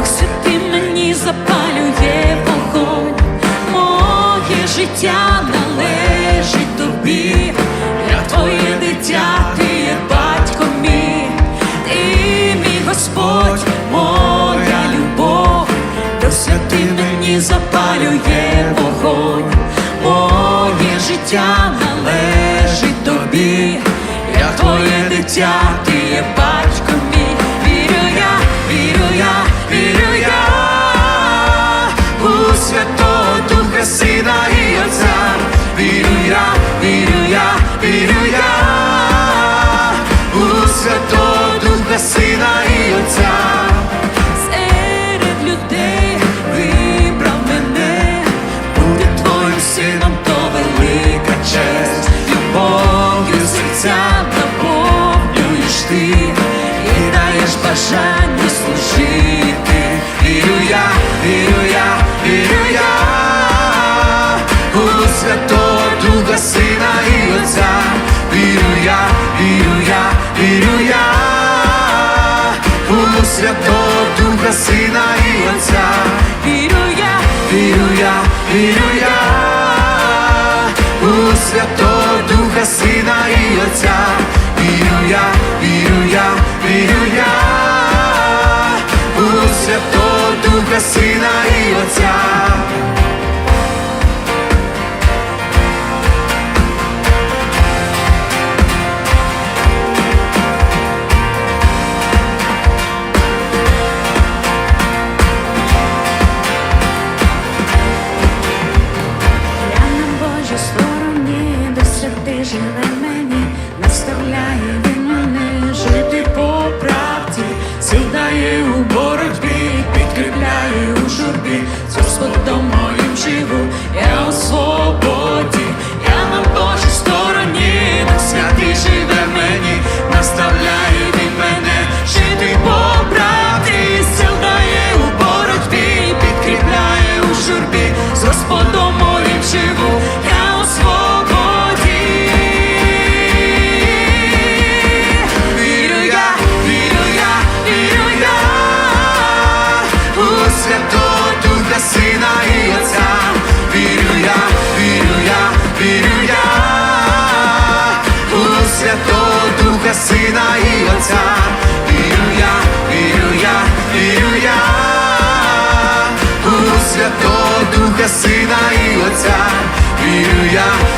Дух ти мені запалює вогонь, моє життя належить тобі, я твоє дитя, ти є батько мій, ти мій Господь, моя любов, Дух святий мені запалює вогонь, моє життя належить тобі, я твоє дитя, ти є батько мій, вірю я. Святого Духа Сина і Отця, вірю я, вірю я, вірю я у Святого Духа Сина і Отця. Серед людей вибрав мене, бути твоїм сином, то велика честь, любов'ю серця наповнюєш ти. І даєш бажання Святого Духа, Сина і Отця, вірю я, вірю я, вірю я, у Святого Духа, Сина і Отця, вірю я, вірю я, вірю я, у Святого Духа, Сина і Отця, вірю я, вірю я, вірю я, у Святого Духа, Сина і Отця. вірю я у Святого Духа Сина і Отця, вірю я, вірю я, вірю я, у Святого Духа Сина і Отця, вірю я.